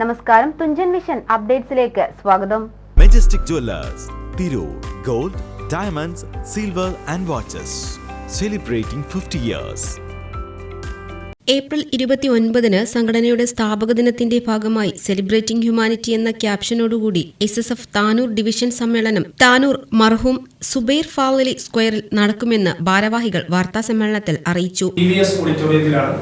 നമസ്കാരം തുഞ്ചൻ വിഷൻ അപ്ഡേറ്റ്സിലേക്ക് സ്വാഗതം. Majestic Jewellers Tirur gold diamonds silver and watches celebrating fifty years April ഇരുപത്തി ഒൻപതിന് സംഘടനയുടെ സ്ഥാപക ദിനത്തിന്റെ ഭാഗമായി സെലിബ്രേറ്റിംഗ് ഹ്യൂമാനിറ്റി എന്ന ക്യാപ്ഷനോടുകൂടി S S F Tanur division സമ്മേളനം താനൂർ മർഹൂം സുബൈർ ഫാവലി സ്ക്വയറിൽ നടക്കുമെന്ന് ഭാരവാഹികൾ വാർത്താസമ്മേളനത്തിൽ അറിയിച്ചു. ടി വി ഓഡിറ്റോറിയത്തിലാണ്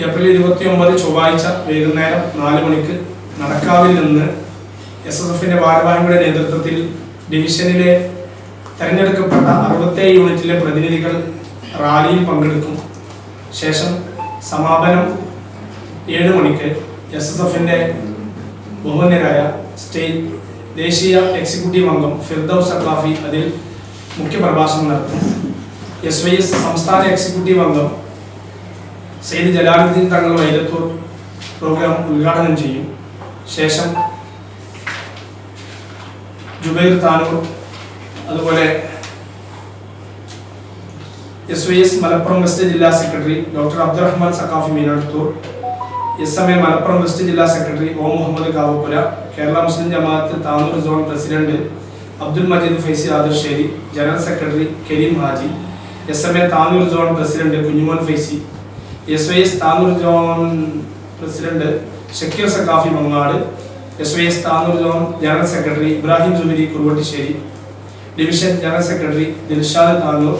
ഏപ്രിൽ ഇരുപത്തി ഒമ്പത് ചൊവ്വാഴ്ച വൈകുന്നേരം നാല് മണിക്ക് നടക്കാവിൽ നിന്ന് എസ് എസ് എഫിന്റെ ഭാരവാഹികളുടെ നേതൃത്വത്തിൽ ഡിവിഷനിലെ തെരഞ്ഞെടുക്കപ്പെട്ട അറുപത്തേഴ് യൂണിറ്റിലെ പ്രതിനിധികൾ റാലിയിൽ പങ്കെടുക്കും. ശേഷം സമാപനം ഏഴ് മണിക്ക് എസ് എസ് എഫിന്റെ ബഹുമാന്യരായ സ്റ്റേറ്റ് ദേശീയ എക്സിക്യൂട്ടീവ് അംഗം ഫിർദൌസ് അഖ്ലാഫി അതിൽ മുഖ്യപ്രഭാഷണം നടത്തും. എസ് വൈ എസ് സംസ്ഥാന എക്സിക്യൂട്ടീവ് അംഗം സെയ്ദ് ജലാലുദ്ദീൻ തങ്ങൾ വൈരത്തൂർ പ്രോഗ്രാം ഉദ്ഘാടനം ചെയ്യും. ശേഷം ജുബൈർ താനൂർ അതുപോലെ S Y S Malappuram west ജില്ലാ secretary doctor Abdurahman Saqafi Meenadathur S M A Malappuram west ജില്ലാ secretary O Muhammad Kavappura Kerala Muslim Jamaat Tanur zone president Abdul Majeed Faizy Adarsheri general secretary Kareem Haji S M A Tanur zone president Kunjumon Faizy S Y S Tanur zone president Shakir Saqafi Mangad S Y S Tanur zone general secretary Ibrahim Jubiri Kuruvattissery division general secretary Dilshad Tanur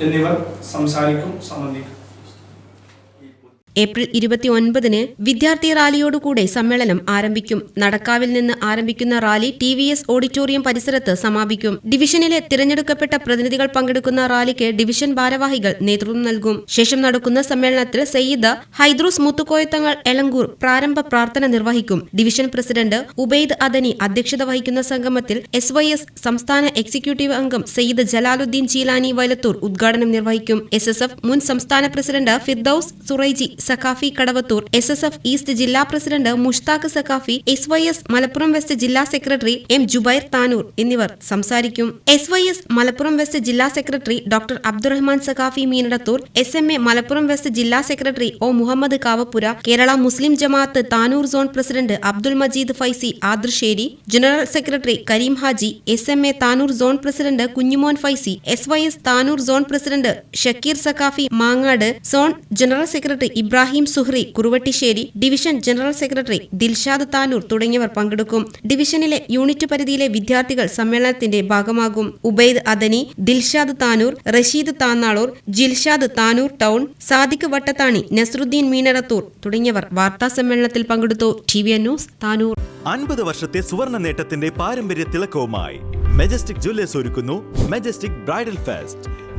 എന്നിവർ സംസാരിക്കും സംബന്ധിക്കും. April ഇരുപത്തി ഒൻപതിന് വിദ്യാർത്ഥി റാലിയോടുകൂടെ സമ്മേളനം ആരംഭിക്കും. നടക്കാവിൽ നിന്ന് ആരംഭിക്കുന്ന rally T V S auditorium പരിസരത്ത് സമാപിക്കും. ഡിവിഷനിലെ തിരഞ്ഞെടുക്കപ്പെട്ട പ്രതിനിധികൾ പങ്കെടുക്കുന്ന റാലിക്ക് ഡിവിഷൻ ഭാരവാഹികൾ നേതൃത്വം നൽകും. ശേഷം നടക്കുന്ന സമ്മേളനത്തിൽ സയ്യിദ് ഹൈദ്രൂസ് മുത്തുക്കോയത്തങ്ങൾ എളങ്കൂർ പ്രാരംഭ പ്രാർത്ഥന നിർവഹിക്കും. ഡിവിഷൻ പ്രസിഡന്റ് ഉബൈദ് അദനി അധ്യക്ഷത വഹിക്കുന്ന സംഗമത്തിൽ എസ് വൈ എസ് സംസ്ഥാന എക്സിക്യൂട്ടീവ് അംഗം സയ്യിദ് ജലാലുദ്ദീൻ ചീലാനി വൈലത്തൂർ ഉദ്ഘാടനം നിർവഹിക്കും. എസ് എസ് എഫ് മുൻ സംസ്ഥാന president Firdous Suraiji Saqafi Kadavathur. S S F east ജില്ലാ president Mushtaq Saqafi S Y S Malappuram west ജില്ലാ സെക്രട്ടറി എം ജുബൈർ താനൂർ എന്നിവർ സംസാരിക്കും. S Y S Malappuram west ജില്ലാ secretary doctor Abdurahman Saqafi Meenadathur S M A Malappuram west ജില്ലാ secretary O Muhammad Kavappura Kerala Muslim Jamaat Tanur zone president Abdul Majeed Faizy Adarsheri general secretary Kareem Haji S M A Tanur zone president Kunjumon Faizy S Y S Tanur zone president Shakir Saqafi Mangad zone general secretary Ibrahim Zuhri Kuruvattissery division general secretary Dilshad Tanur തുടങ്ങിയവർ പങ്കെടുക്കും. ഡിവിഷനിലെ unit പരിധിയിലെ വിദ്യാർത്ഥികൾ സമ്മേളനത്തിന്റെ ഭാഗമാകും. Ubaid Adani Dilshad Tanur Rasheed Thannalur Jilshad Tanur town Sadiq Vattathani Nasaruddin Meenarathur തുടങ്ങിയവർ വാർത്താ സമ്മേളനത്തിൽ പങ്കെടുത്തു. T V news Tanur. അൻപത് വർഷത്തെ സുവർണ നേട്ടത്തിന്റെ പാരമ്പര്യ തിളക്കവുമായി മെജസ്റ്റിക് ജ്വല്ലേഴ്സ് ഒരുക്കുന്നു Majestic bridal fest.